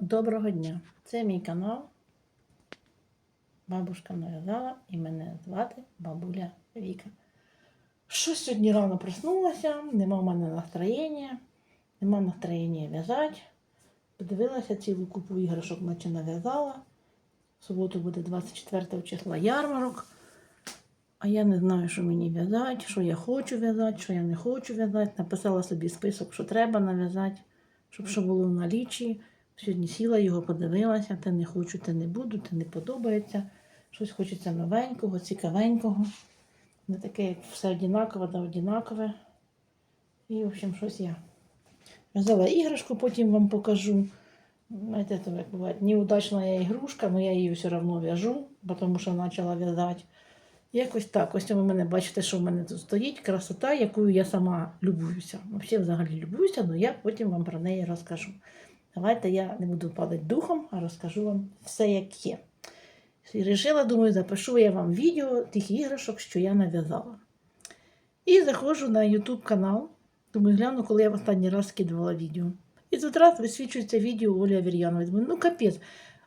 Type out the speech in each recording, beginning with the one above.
доброго дня! Це мій канал. Бабушка нав'язала і мене звати бабуля Віка. Що сьогодні рано проснулася, нема в мене настроєння, нема настроєння в'язати. Подивилася цілу купу іграшок, наче нав'язала. В суботу буде 24 числа ярмарок. А я не знаю, що мені в'язати, що я хочу в'язати, що я не хочу в'язати. Написала собі список, що треба нав'язати, щоб що було в налічі. Сьогодні сіла його, подивилася, те не хочу, те не буду, те не подобається. Щось хочеться новенького, цікавенького. Не таке, як все однакове да однакове. І, в общем, щось я взяла іграшку, потім вам покажу. Знаєте, то як буває, неудачна я ігрушка, але я її все одно в'яжу, тому що почала в'язати. Якось так. Ось ви мене бачите, що в мене тут стоїть красота, якою я сама любуюся. Взагалі, взагалі любуюся, але я потім вам про неї розкажу. Давайте я не буду падати духом, а розкажу вам все, як є. І вирішила, думаю, запишу я вам відео тих іграшок, що я нав'язала. І заходжу на YouTube канал. Думаю, гляну, коли я в останній раз скидувала відео. І тут раз висвічується відео Олі Авір'янової. Думаю, ну капець.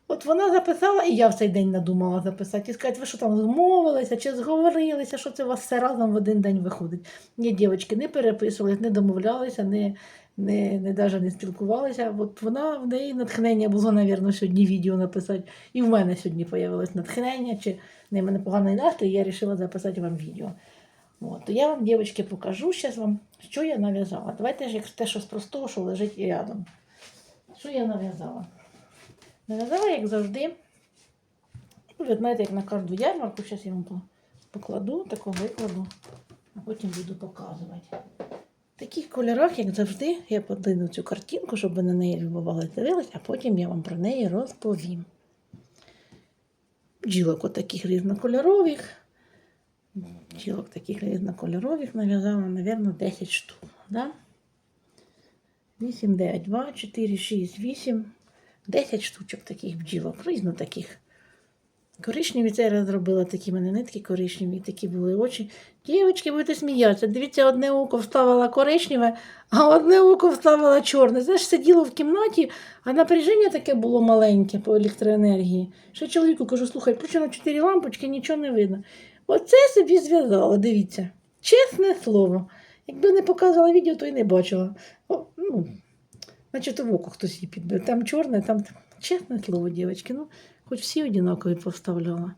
От вона записала, і я в цей день надумала записати. І сказати, ви що там змовилися чи зговорилися, що це у вас все разом в один день виходить. Ні, дівчатки, не переписувалися, не домовлялися, не, не, не, даже не спілкувалися. От вона в неї натхнення було, мабуть, сьогодні відео написати. І в мене сьогодні з'явилось натхнення, чи не в мене поганий настрій, я вирішила записати вам відео. От, то я вам, дівчатки, покажу зараз вам, що я нав'язала. Давайте ж те, що з простого, що лежить рядом. Що я нав'язала? Нав'язала, як завжди. Ну, ви знаєте, як на кожну ярмарку, зараз я вам покладу, таку викладу, а потім буду показувати. Таких кольорах, як завжди, я подину цю картинку, щоб ви на неї любували дивились, а потім я вам про неї розповім. Бджілок отаких різнокольорових. Бджілок таких різнокольорових нав'язала, мабуть, 10 штук. Да? 8, 9, 2, 4, 6, 8, 10 штучок таких бджілок, різно таких. Коричневі це я розробила такі мене нитки коричневі, такі були очі. Дівчатки, будете сміятися. Дивіться, одне око вставила коричневе, а одне око вставила чорне. Знаєш, сиділо в кімнаті, а напряження таке було маленьке по електроенергії. Що чоловіку кажу, слухай, включено 4 лампочки, нічого не видно. Оце собі зв'язала, дивіться. Чесне слово. Якби не показувала відео, то й не бачила. О, ну, Значить, в око хтось її підбив. Там чорне, там чесне слово, дівчатки. Ну, хоч всі однакові поставляла.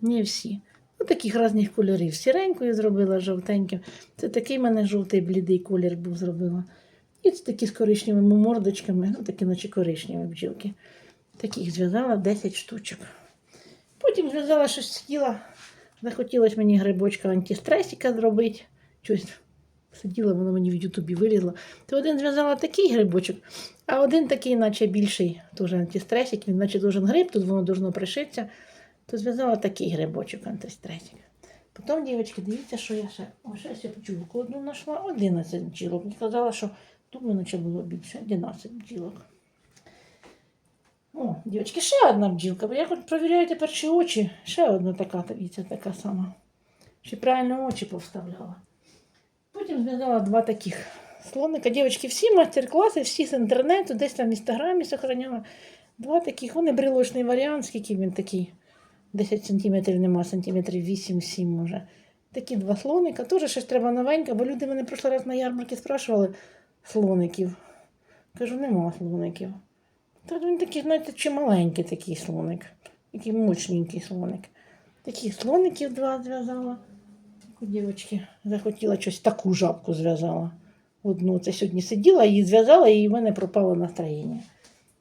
Не всі. Ну, таких різних кольорів. Сіренькою зробила, жовтеньким. Це такий в мене жовтий блідий колір був зробила. І це такі з коричневими мордочками, ну такі наче коричневі бджілки. Таких зв'язала 10 штучок. Потім зв'язала щось сиділа. Захотілося мені грибочка антистресіка зробити. Щось сиділа, воно мені в Ютубі вилізло. То один зв'язала такий грибочок, а один такий, наче більший, теж антистресик, він наче должен гриб, тут воно должно пришитися. То зв'язала такий грибочок антистресик. Потім, дівчатки, дивіться, що я ще. О, ще я бджілку одну знайшла, 11 бджілок. Мені казала, що думаю, наче було більше, 11 бджілок. О, дівчатки, ще одна бджілка. Я хоч провіряю тепер, чи очі. Ще одна така, дивіться, така сама. Чи правильно очі повставляла. Потім зв'язала два таких слоника. Дівчатки, всі майстер-класи, всі з інтернету, десь там в інстаграмі сохраняла. Два таких, вони брелочний варіант, скільки він такий. 10 сантиметрів нема, сантиметрів 8-7 може. Такі два слоника. Теж щось треба новеньке, бо люди мене прошлий раз на ярмарці спрашували слоників. Кажу, нема слоників. Та він такий, знаєте, чи маленький такий слоник. Такий мощненький слоник. Таких слоників два зв'язала. У дівчинки захотіла щось таку жабку зв'язала. Одну це сьогодні сиділа, її зв'язала, і в мене пропало настроєння.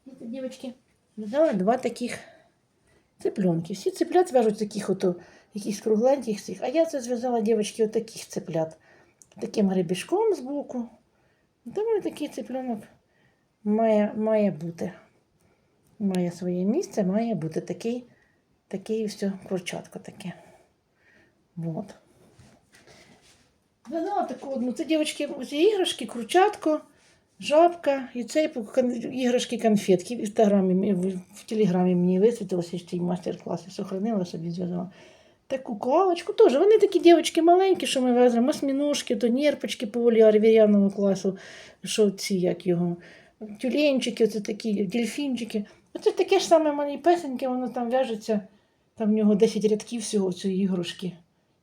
І тут, дівчатки, зв'язала два таких цыпленки. Всі цыплят зв'яжуть таких ото, якихось кругленьких цих. А я це зв'язала, дівчатки, отаких цыплят. Таким гребішком збоку. Думаю, такий цыпленок має, має бути. Має своє місце, має бути такий, такий все, курчатко таке. Вот. Вязала таку одну. Це дівчатки, іграшки, кручатко, жабка і це кон- іграшки конфетки в інстаграмі, в, в телеграмі мені висвітилося, що ті майстер-класи сохранила собі зв'язала. Таку калочку теж. Вони такі дівчатки маленькі, що ми веземо, осьміножки, то нерпочки по Олі Арвірянову класу, що ці, як його, тюленчики, оце такі дельфінчики. Оце таке ж саме малі песеньке, воно там в'яжеться, там в нього 10 рядків всього цієї іграшки.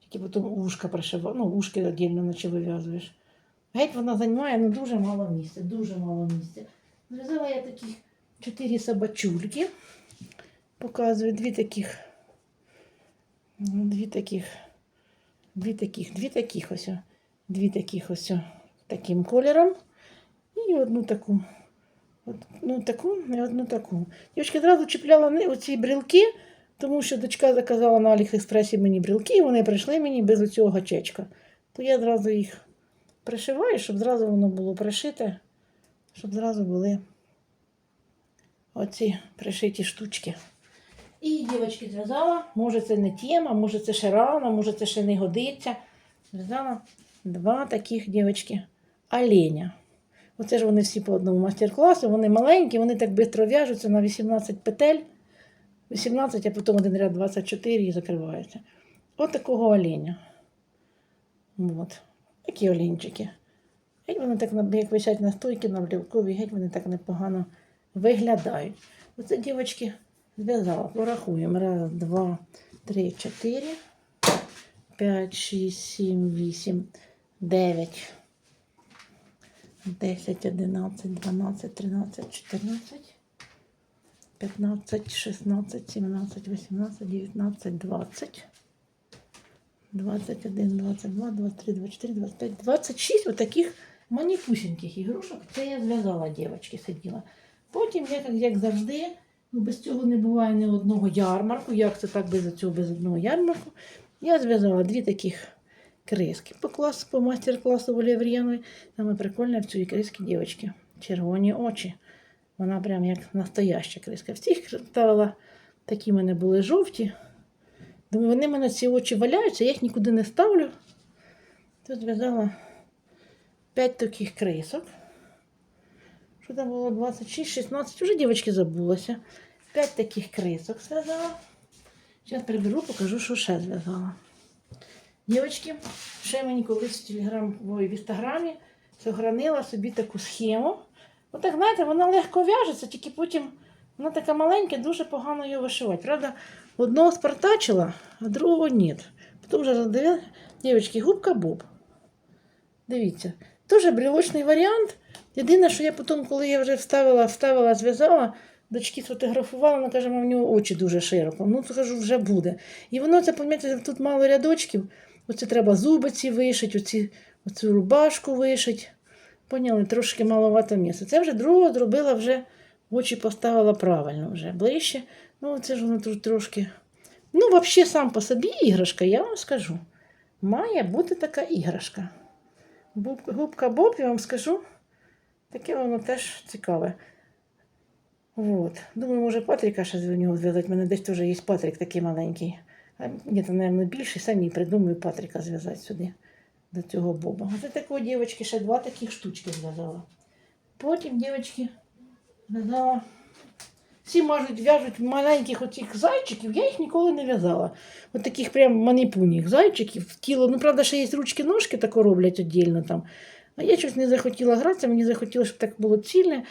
Тільки потім ушка пришива, ну, ушки віддільно наче вив'язуєш. Геть вона займає ну, дуже мало місця, дуже мало місця. Зв'язала я таких чотири собачульки. Показую дві таких. Дві таких. Дві таких, дві таких ось. Дві таких ось таким кольором. І одну таку. Одну таку і одну таку. Дівчатка одразу чіпляла оці брілки, тому що дочка заказала на Аліекспресі мені брілки, і вони прийшли мені без оцього гачечка. То я одразу їх пришиваю, щоб зразу воно було пришите, щоб зразу були оці пришиті штучки. І дівчатки зв'язала, може це не тема, може це ще рано, може це ще не годиться. Зв'язала два таких дівчатки оленя. Оце ж вони всі по одному майстер-класу, вони маленькі, вони так швидко в'яжуться на 18 петель. 18, а потім один ряд 24 і закривається. От такого оленя. От. Такі олінчики. Геть вони так, як висять на стойки на брілкові, геть вони так непогано виглядають. Оце дівчатки зв'язала. Порахуємо. Раз, два, три, чотири, п'ять, шість, сім, вісім, дев'ять. 10, 11, 12, 13, 14, 15, 16, 17, 18, 19, 20, 21, 22, 23, 24, 25, 26 отаких маніпусіньких ігрушок. Це я зв'язала, дівчатки, сиділа. Потім, як, як завжди, ну, без цього не буває ні одного ярмарку. Як це так без цього, без одного ярмарку? Я зв'язала дві таких криски по класу, по майстер-класу Валер'янової. Саме прикольне в цій криски дівчатки. Червоні очі. Вона прям як настояща криска. В цих ставила такі мене були жовті. Думаю, вони в мене ці очі валяються, я їх нікуди не ставлю. Тут зв'язала 5 таких крисок. Що там було 26, 16, вже дівчатки забулося. 5 таких крисок зв'язала. Зараз приберу, покажу, що ще зв'язала. Дівчатки, ще мені колись в телеграм ой, в інстаграмі сохранила собі таку схему. Отак, знаєте, вона легко в'яжеться, тільки потім вона така маленька, дуже погано її вишивати. Правда, одного спартачила, а другого ні. Потім вже дівчатки, губка Боб. Дивіться, теж брілочний варіант. Єдине, що я потім, коли я вже вставила, вставила, зв'язала, дочки сфотографувала, вона каже, в нього очі дуже широко. Ну, то вже буде. І воно це, пам'ятаєте, тут мало рядочків. Оце треба зуби ці вишити, оці, оцю рубашку вишити. Поняли, трошки маловато місця. Це вже другого зробила, вже очі поставила правильно вже ближче. Ну, це ж воно трошки. Ну, взагалі, сам по собі іграшка, я вам скажу. Має бути така іграшка. Губка Боб, я вам скажу. Таке воно теж цікаве. Вот. Думаю, може Патріка ще з нього зв'язати. У мене десь теж є Патрік такий маленький. А ні, то, мабуть, більший, самі придумаю Патріка зв'язати сюди до цього боба. Оце такої дівчатки ще два таких штучки зв'язала. Потім дівчатки зв'язала. Всі можуть в'яжуть маленьких оцих зайчиків, я їх ніколи не в'язала. От таких прям маніпуніх зайчиків, тіло. Ну, правда, ще є ручки-ножки тако роблять віддільно там. А я щось не захотіла гратися, мені захотілося, щоб так було цільне.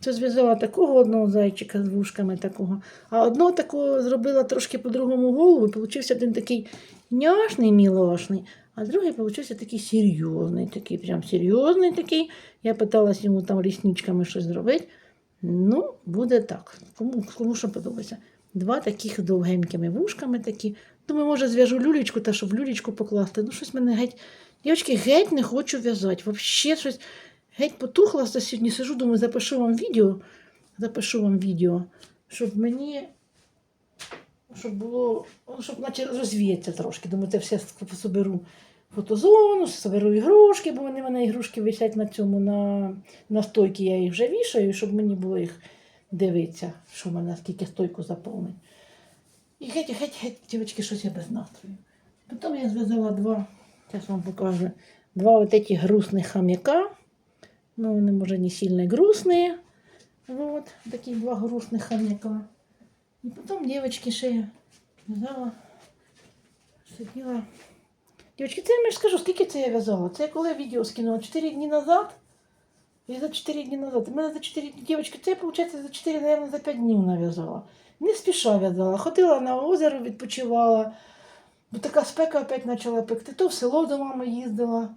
То зв'язала такого одного зайчика з вушками такого. А одного такого зробила трошки по-другому голову. Получився один такий няшний, мілашний, а другий получився такий серйозний, такий, прям серйозний такий. Я питалась йому там лісничками щось зробити. Ну, буде так. Кому, кому що подобається. Два таких довгенькими вушками такі. Думаю, може, зв'яжу люлечку, та щоб люлечку покласти. Ну, щось мене геть. Дівчатки, геть не хочу в'язати. Взагалі щось геть потухла сьогодні. Сижу, думаю, запишу вам відео. Запишу вам відео, щоб мені. Щоб було, ну, щоб наче розвіятися трошки. Думаю, це все соберу фотозону, соберу ігрушки, бо вони в мене ігрушки висять на цьому, на, на стойці, я їх вже вішаю, щоб мені було їх дивитися, що в мене скільки стойку заповнить. І геть, геть, геть, дівчатки, щось я без настрою. Потім я зв'язала два, зараз вам покажу, два эти грустних хомяка. Ну, вони, може, не сильно грустні. Вот, такі два грустних хомяка. І потім дівчатки ще в'язала, сиділа. Дівчатки, це я вам скажу, скільки це я в'язала? Це я коли відео скинула 4 дні назад. І за 4 дні назад. Мене за 4 дні, дівчатки, це, виходить, за 4, мабуть, за 5 днів нав'язала. Не спіша в'язала. Ходила на озеро, відпочивала. Бо така спека опять почала пекти. То в село до мами їздила,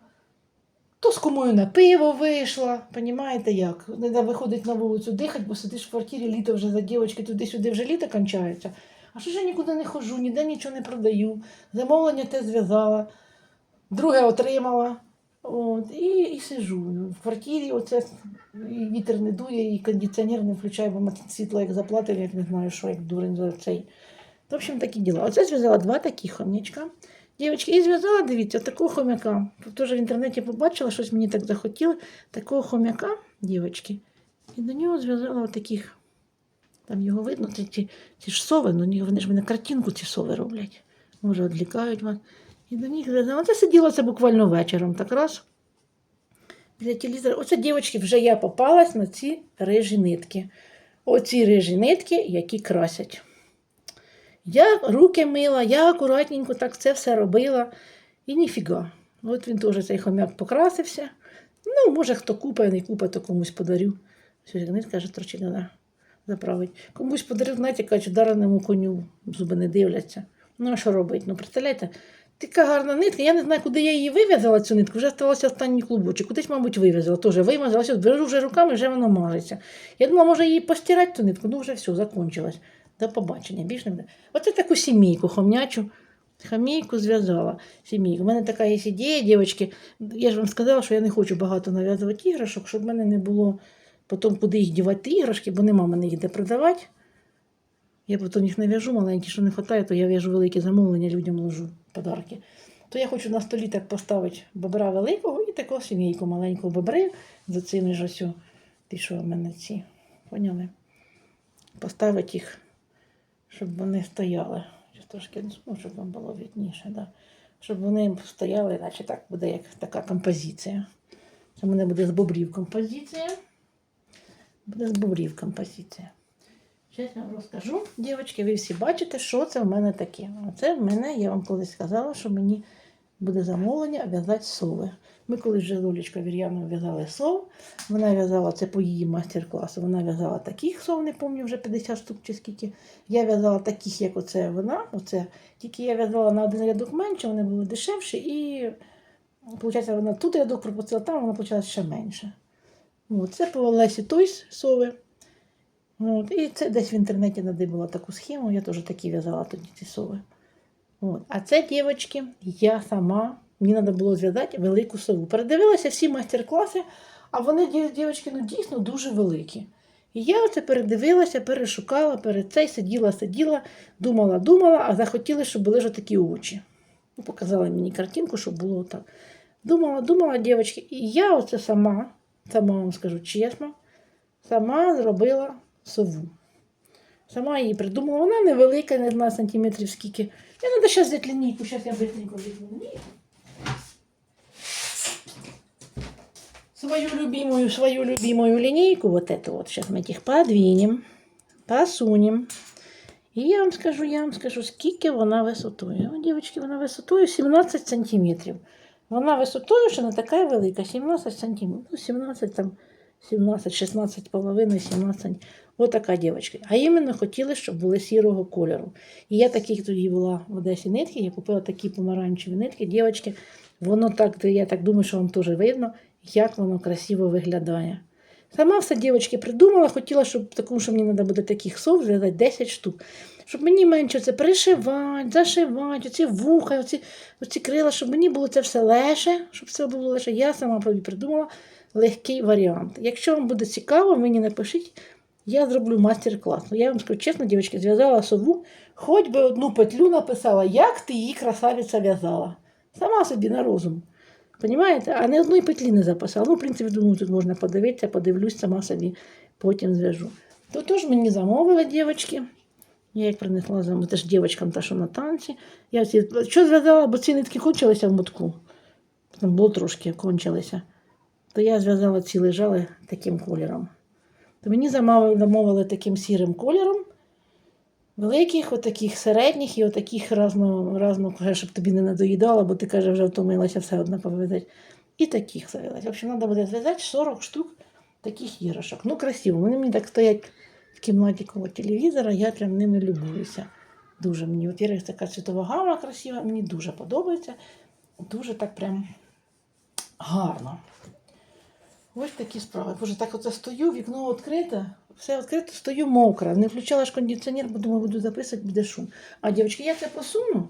то з кумою на пиво вийшла. Понімаєте як? Не виходить на вулицю дихати, бо сидиш в квартирі, літо вже за дівчатки, туди-сюди вже літо кончається. А що ж я нікуди не ходжу, ніде нічого не продаю. Замовлення те зв'язала, друге отримала. От, і, і сижу в квартирі, оце і вітер не дує, і кондиціонер не включає, бо світло як заплатили, як не знаю, що як дурень за цей. В общем, такі діла. Оце зв'язала два такі хомячка. Дівчатки, і зв'язала, дивіться, такого хомяка. Теж в інтернеті побачила, щось мені так захотіло. Такого хомяка, дівчатки. І до нього зв'язала отаких. Там його видно, це ці, ці ж сови, ну вони ж мене картинку ці сови роблять. Може, відлікають вас. І до них зв'язала. Це сиділа це буквально вечором. Так раз. Біля телевізора. Оце, дівчатки, вже я попалась на ці рижі нитки. Оці рижі нитки, які красять. Я руки мила, я акуратненько так це все робила. І ніфіга. От він теж цей хомяк покрасився. Ну, може, хто купає, не купає, то комусь подарю. Нитка каже, трохи треба заправить. Комусь подарив, знаєте, кажуть, дареному коню зуби не дивляться. Ну, а що робити? Ну, представляєте, така гарна нитка. Я не знаю, куди я її вив'язала, цю нитку, вже сталося останній клубочок. Кудись, мабуть, вив'язала. Теж вимазала, все, беру вже руками, вже воно мажеться. Я думала, може її постирати цю нитку, ну вже все, закончилось. До побачення. Більш не буде. Оце таку сімейку хомнячу. Хамійку зв'язала. Сімейку. У мене така є ідея, дівчатки. Я ж вам сказала, що я не хочу багато нав'язувати іграшок, щоб в мене не було потім, куди їх дівати іграшки, бо нема мене їх де продавати. Я потім їх не в'яжу маленькі, що не вистачає, то я в'яжу великі замовлення, людям ложу подарки. То я хочу на столі так поставити бобра великого і таку сімейку маленького бобри з цими ж ось. Ті, що в мене ці. Поняли? Поставити їх, щоб вони стояли. Трошки, ну, щоб вам було видніше, да. щоб вони стояли, іначе так буде як така композиція. Це в мене буде з бобрів композиція. Буде з бобрів композиція. Зараз я вам розкажу, дівчатки, ви всі бачите, що це в мене таке. Оце в мене, я вам колись сказала, що мені буде замовлення в'язати сови. Ми колись вже з Олечкою Вір'яною в'язали сов. Вона в'язала це по її майстер-класу. Вона в'язала таких сов, не пам'ятаю вже 50 штук чи скільки. Я в'язала таких, як оце вона. Оце. Тільки я в'язала на один рядок менше, вони були дешевші, і виходить, вона тут рядок пропустила, там вона почала ще менше. От, це по Лесі Тойс сови. От, і це десь в інтернеті надибала таку схему, я теж такі в'язала тоді ці сови. От. А це, дівчатки, я сама, мені треба було зв'язати велику сову. Передивилася всі майстер-класи, а вони, дів- дівчатки, ну дійсно дуже великі. І я оце передивилася, перешукала, перед цей сиділа, сиділа, думала, думала, а захотіли, щоб були ж такі очі. Ну, показали мені картинку, щоб було так. Думала, думала, дівчатки, і я оце сама, сама вам скажу чесно, сама зробила сову. Сама її придумала. Вона невелика, не знаю сантиметрів скільки. Я треба зараз взяти лінійку, зараз я швидко візьму лінійку. Свою любимую, свою любимую линейку, вот эту вот, сейчас мы их подвинем, посунем. І я вам скажу, я вам скажу, скільки вона висотою. О, дівчатки, вона висотою 17 сантиметрів. Вона висотою, що не така велика, 17 сантиметрів. Ну, 17 там, 17, 16 половиною, 17. Ось така дівчатка. А іменно хотіли, щоб були сірого кольору. І я таких тоді була в Одесі нитки, я купила такі помаранчеві нитки, дівчатки. Воно так, я так думаю, що вам теж видно, як воно красиво виглядає. Сама все, дівчатки, придумала, хотіла, щоб тому що мені треба буде таких сов зв'язати 10 штук. Щоб мені менше це пришивати, зашивати, оці вуха, оці, оці крила, щоб мені було це все легше, щоб все було легше. Я сама придумала легкий варіант. Якщо вам буде цікаво, мені напишіть, я зроблю майстер-клас. Ну, Я вам скажу чесно, дівчатки, зв'язала сову, хоч би одну петлю написала, як ти її красавиця в'язала. Сама собі на розум. Понімаєте? А не одної петлі не записала. Ну, в принципі, думаю, тут можна подивитися, подивлюсь, сама собі потім зв'яжу. То тож мені замовили дівчатки. Я їх принесла за теж дівчаткам, та що на танці. Я ці... Що зв'язала, бо ці нитки кончилися в мотку. Там було трошки кончилися. То я зв'язала ці лежали таким кольором. То мені замовили, таким сірим кольором. Великих, отаких середніх і отаких разно, разно, щоб тобі не надоїдало, бо ти каже, вже втомилася все одно пов'язати. І таких завелась. В общем, треба буде зв'язати 40 штук таких іграшок. Ну, красиво. Вони мені так стоять в кімнаті коло телевізора, я прям ними любуюся. Дуже мені. От така світова гама красива, мені дуже подобається. Дуже так прям гарно. Ось такі справи. Боже, так оце стою, вікно відкрите, все відкрито, стою мокра. Не включала ж кондиціонер, бо думаю, буду записувати, буде шум. А, дівчатки, я це посуну?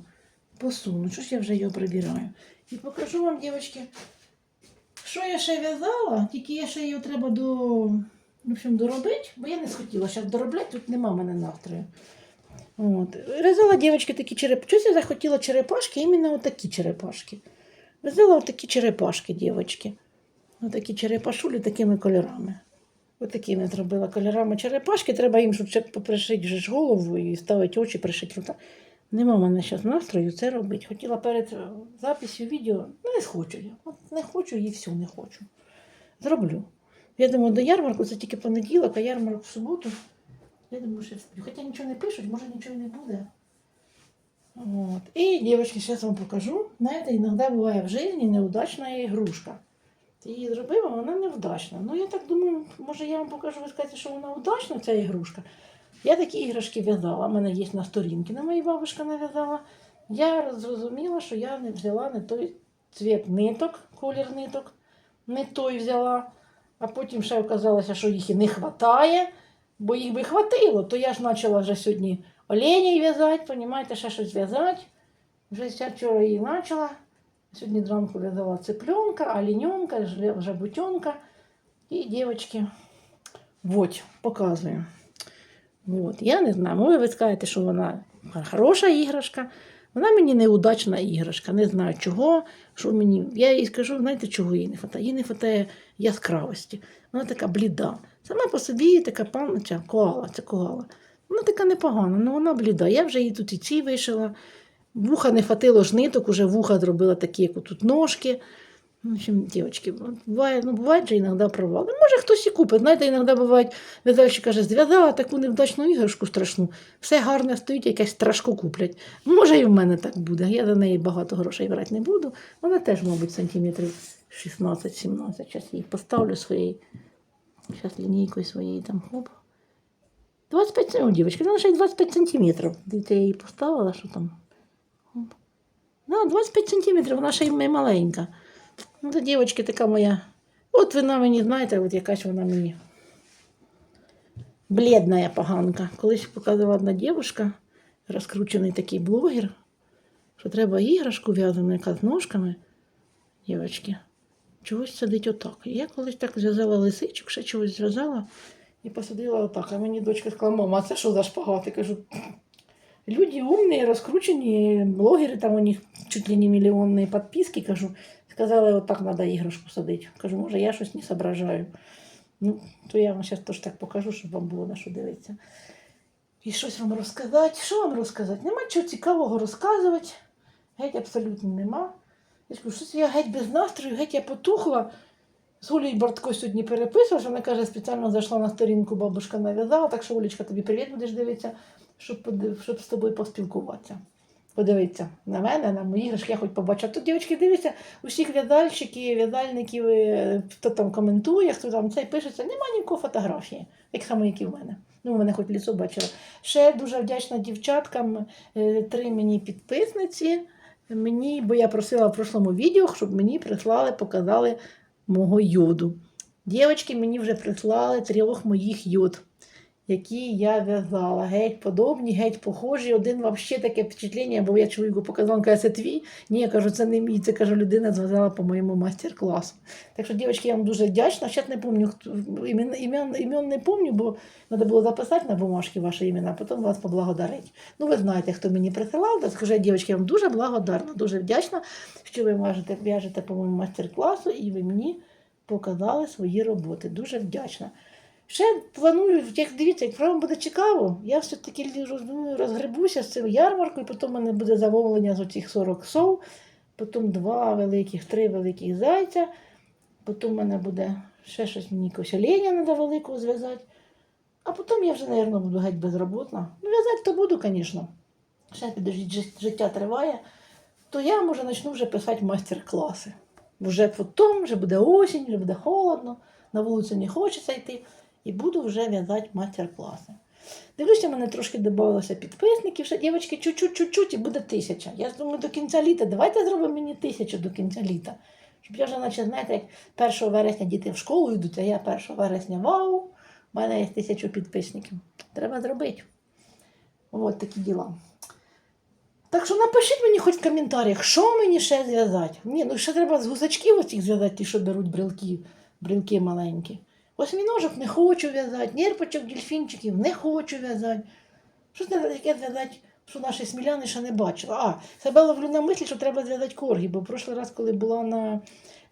Посуну. Що ж я вже його прибираю? І покажу вам, дівчатки, що я ще в'язала, тільки я ще його треба до, в общем, доробити, бо я не схотіла зараз доробляти, тут нема мене настрою. От. В'язала дівчатки такі черепашки. Щось я захотіла черепашки, іменно отакі черепашки. В'язала отакі черепашки, дівчатки. Отакі черепашулі такими кольорами. Отакими зробила кольорами черепашки. Треба їм, щоб попришити голову і ставити очі, пришити. Нема в мене зараз настрою це робити. Хотіла перед записю відео, ну не хочу я. От не хочу і все, не хочу. Зроблю. Я думаю, до ярмарку це тільки понеділок, а ярмарок в суботу. Я думаю, що встиг. Хоча нічого не пишуть, може нічого не буде. Вот. И, девочки, сейчас вам покажу. Знаєте, іноді буває в житті неудачна ігрушка. Її зробив, а вона невдачна. Ну, я так думаю, може я вам покажу, ви скажете, що вона удачна, ця ігрушка. Я такі іграшки в'язала, у мене є на сторінці, на моїй бабушка нав'язала. Я зрозуміла, що я не взяла не той цвіт ниток, колір ниток, не той взяла. А потім ще оказалося, що їх і не вистачає, бо їх би хватило, то я ж почала вже сьогодні оленей в'язати, понімаєте, ще щось в'язати. Вже вчора її почала. Сьогодні зранку в'язала цыпленка, олененка, жабутенка. І дівчатки, вот, показую. Вот. Я не знаю, може ви скажете, що вона хороша іграшка. Вона мені неудачна іграшка. Не знаю чого. Що мені... Я їй скажу, знаєте, чого їй не вистачає? Їй не вистачає яскравості. Вона така бліда. Сама по собі така панця, коала, це коала. Вона така непогана, але вона бліда. Я вже її тут і ці вишила. Вуха не хватило ж ниток, уже вуха зробила такі, як тут ножки. В общем, дівчатки, буває, ну, бувають же іноді провали. Може, хтось і купить. Знаєте, іноді бувають, в'язальщик каже, зв'язала таку невдачну іграшку страшну, все гарне стоїть, якесь страшку куплять. Може, і в мене так буде. Я за неї багато грошей брати не буду. Вона теж, мабуть, сантиметрів 16-17. Зараз її поставлю своєї. Зараз лінійкою своєї там хоп. 25 см, дівчатки, вона ще й 25 сантиметрів. Дивіться, я її поставила, що там. Да, 25 сантиметрів, вона ще й маленька. Ну, то дівчатки така моя. От вона мені, знаєте, от якась вона мені. Бледна поганка. Колись показувала одна дівчинка, розкручений такий блогер, що треба іграшку в'язану, яка з ножками. Дівчатки, чогось сидить отак. Я колись так зв'язала лисичок, ще чогось зв'язала і посадила отак. А мені дочка сказала, мама, а це що за шпагат? Я кажу, люди умні, розкручені, блогери, там у них чуть ли не мільйонні підписки, кажу. Сказали, от так треба іграшку садити. Кажу, може, я щось не зображаю. Ну, то я вам зараз теж так покажу, щоб вам було на що дивитися. І щось вам розказати. Що вам розказати? Нема чого цікавого розказувати. Геть абсолютно нема. Я ж кажу, щось я геть без настрою, геть я потухла. З Олею Бартко сьогодні переписувався, вона каже, спеціально зайшла на сторінку, бабушка нав'язала, так що Олечка, тобі привіт будеш дивитися, щоб, подив- щоб з тобою поспілкуватися. Подивитися на мене, на мої іграшки, я хоч побачу. А тут, дівчатки, дивіться, усіх в'язальщиків, в'язальників, е, хто там коментує, хто там це пишеться, нема ніякої фотографії, так само, як і в мене. Ну, в мене хоч лісо бачила. Ще дуже вдячна дівчаткам, е, три мені підписниці. Мені, бо я просила в прошлому відео, щоб мені прислали, показали мого йоду. Дівчатки мені вже прислали трьох моїх йод, які я в'язала. Геть подобні, геть похожі. Один взагалі таке впечатлення, бо я чоловіку показала, каже, це твій. Ні, я кажу, це не мій, це кажу, людина зв'язала по моєму майстер-класу. Так що, дівчатки, я вам дуже вдячна. Ще не пам'ятаю, хто імен, імен, імен не пам'ятаю, бо треба було записати на бумажки ваші імена, а потім вас поблагодарити. Ну, ви знаєте, хто мені присилав, так скажу, дівчатки, я вам дуже благодарна, дуже вдячна, що ви в'яжете по моєму майстер-класу, і ви мені показали свої роботи. Дуже вдячна. Ще планую, як дивіться, як вам буде цікаво, я все-таки роз- розгребуся з цим ярмаркою, потім в мене буде замовлення з оцих 40 сов, потім два великих, три великих зайця, потім в мене буде ще щось мені якось оленя треба великого зв'язати. А потім я вже, мабуть, буду геть безроботна. Ну, в'язати то буду, звісно. Ще підождіть, життя триває, то я, може, почну вже писати майстер-класи. Вже потім, вже буде осінь, вже буде холодно. на вулицю не хочеться йти, і буду вже в'язати майстер-класи. Дивлюся, мене трошки додалося підписників, ще дівчатки, чуть-чуть, чуть-чуть, і буде тисяча. Я думаю, до кінця літа, давайте зробимо мені тисячу до кінця літа. Щоб я вже, наче, знаєте, як 1 вересня діти в школу йдуть, а я 1 вересня вау, в мене є тисячу підписників. Треба зробити. От такі діла. Так що напишіть мені хоч в коментарях, що мені ще зв'язати. Ні, ну ще треба з гусачків оцих зв'язати, ті, що беруть брелки, брелки маленькі. Осьміножок не хочу в'язати, нерпочок, дельфінчиків не хочу в'язати. Що це таке зв'язати, що наші сміляни ще не бачили? А, себе ловлю на мислі, що треба зв'язати коргі, бо в прошлий раз, коли була на,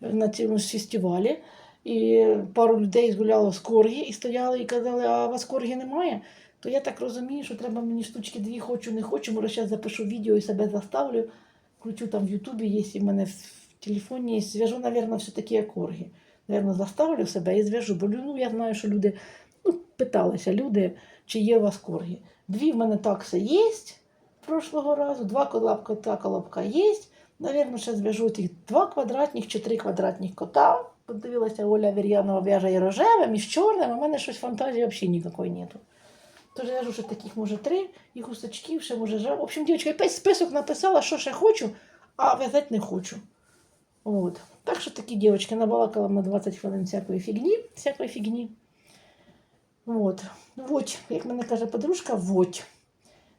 на цьому фестивалі, і пару людей згуляло з коргі і стояли і казали, а у вас коргі немає? То я так розумію, що треба мені штучки дві хочу, не хочу. Може, зараз запишу відео і себе заставлю. Включу там в Ютубі, є, в мене в телефоні. Зв'яжу, мабуть, все-таки акорги. Наверно, заставлю себе і зв'яжу. Бо ну, я знаю, що люди ну, питалися, люди, чи є у вас корги. Дві в мене такси є прошлого разу, два колобка та колобка є. Навірно, ще зв'яжу тих два квадратних чи три квадратних кота. Подивилася, Оля Вір'янова в'яже і рожевим, і з чорним, а в мене щось фантазії взагалі ніякої нету. Тож я кажу, що таких може три, і гусачків ще може жав. В общем, дівчатка, я список написала, що ще хочу, а в'язати не хочу. От. Так що такі дівчатки набалакала на 20 хвилин всякої фігні, всякої фігні. От. Вот, як мене каже подружка, вот.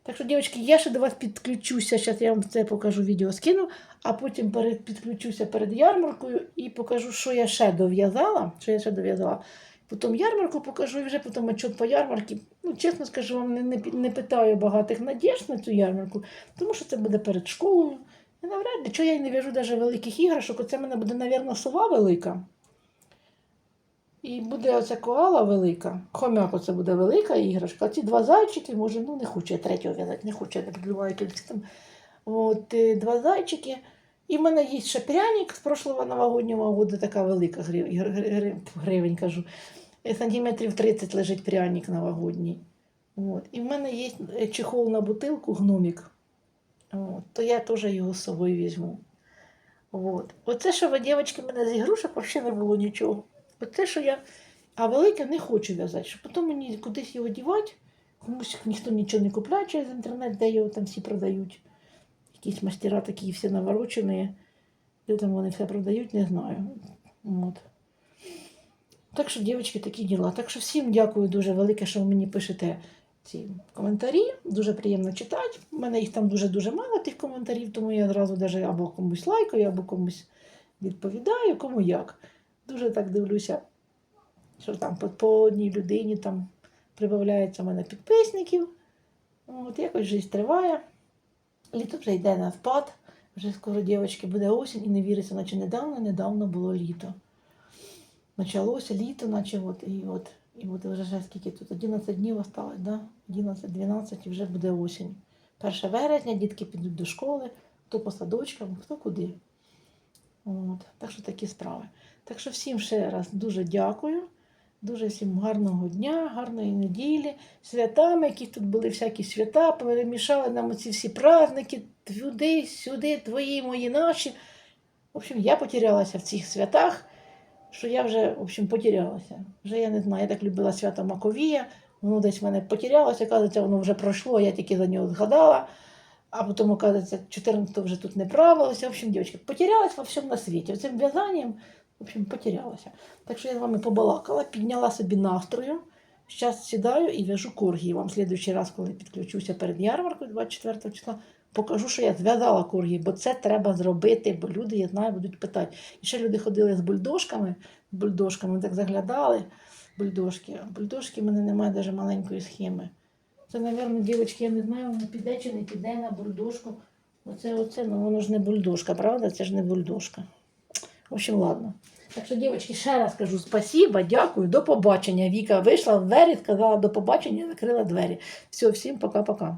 Так що, дівчатки, я ще до вас підключуся. Зараз я вам це покажу, відео скину, а потім перед, підключуся перед ярмаркою і покажу, що я ще дов'язала. Що я ще дов'язала. Потім ярмарку покажу і вже потім отчет по ярмарці. Ну, чесно скажу, вам не, не, не питаю багатих надіжд на цю ярмарку, тому що це буде перед школою. І навряд ли, чого я не в'яжу навіть великих іграшок, оце в мене буде, мабуть, сова велика. І буде оця коала велика. Хомяк оце буде велика іграшка. А ці два зайчики, може, ну не хочу я третього в'язати, не хочу, я не підливаю там. От, е, два зайчики. І в мене є ще пряник з прошлого новогоднього года, така велика грив, гри- гри- гри- гривень, кажу. Е, Сантиметрів 30 лежить пряник новогодній. От. І в мене є е, чехол на бутилку, гномік. От. То я теж його з собою візьму. От. Оце, що ви, дівчатки, мене з ігрушок взагалі не було нічого. Оце, що я. А велике не хочу в'язати, щоб потім мені кудись його дівати. Комусь ніхто нічого не купляє через інтернет, де його там всі продають. Якісь мастера такі всі наворочені. Де там вони все продають, не знаю. От. Так що, дівчатки, такі діла. Так що всім дякую дуже велике, що ви мені пишете ці коментарі. Дуже приємно читати. У мене їх там дуже-дуже мало тих коментарів, тому я одразу даже або комусь лайкаю, або комусь відповідаю, кому як. Дуже так дивлюся, що там по, одній людині там прибавляється в мене підписників. От якось життя триває. Літо вже йде на спад. Вже скоро, дівчатки, буде осінь і не віриться, наче недавно, недавно було літо. Почалося літо, наче от, і от, і вже вже скільки тут, 11 днів осталось, да? 11-12 і вже буде осінь. 1 вересня дітки підуть до школи, хто по садочкам, хто куди. От. Так що такі справи. Так що всім ще раз дуже дякую. Дуже всім гарного дня, гарної неділі, святами, які тут були всякі свята, перемішали нам оці всі праздники, туди, сюди, твої, мої, наші. В общем, я потерялася в цих святах, що я вже, в общем, потерялася. Вже я не знаю, я так любила свято Маковія, воно десь в мене потерялося, оказується, воно вже пройшло, я тільки за нього згадала. А потім, оказується, 14 вже тут не правилося. В общем, дівчатки, потерялась во всьому на світі. Цим в'язанням, в общем, потерялася. Так що я з вами побалакала, підняла собі настрою. Зараз сідаю і в'яжу коргі. Вам в следующий раз, коли підключуся перед ярмаркою 24 числа, покажу, що я зв'язала коргі, бо це треба зробити, бо люди, я знаю, будуть питати. І ще люди ходили з бульдожками, бульдожками так заглядали. Бульдожки. Бульдожки в мене немає навіть маленької схеми. Це, мабуть, дівчатки, я не знаю, воно піде чи не піде на бульдожку. Оце, оце, ну воно ж не бульдожка, правда? Це ж не бульдожка. В общем, ладно. Так що, дівчатки, ще раз кажу спасибо, дякую, до побачення. Віка вийшла в двері, сказала до побачення, закрила двері. Все, всім пока-пока.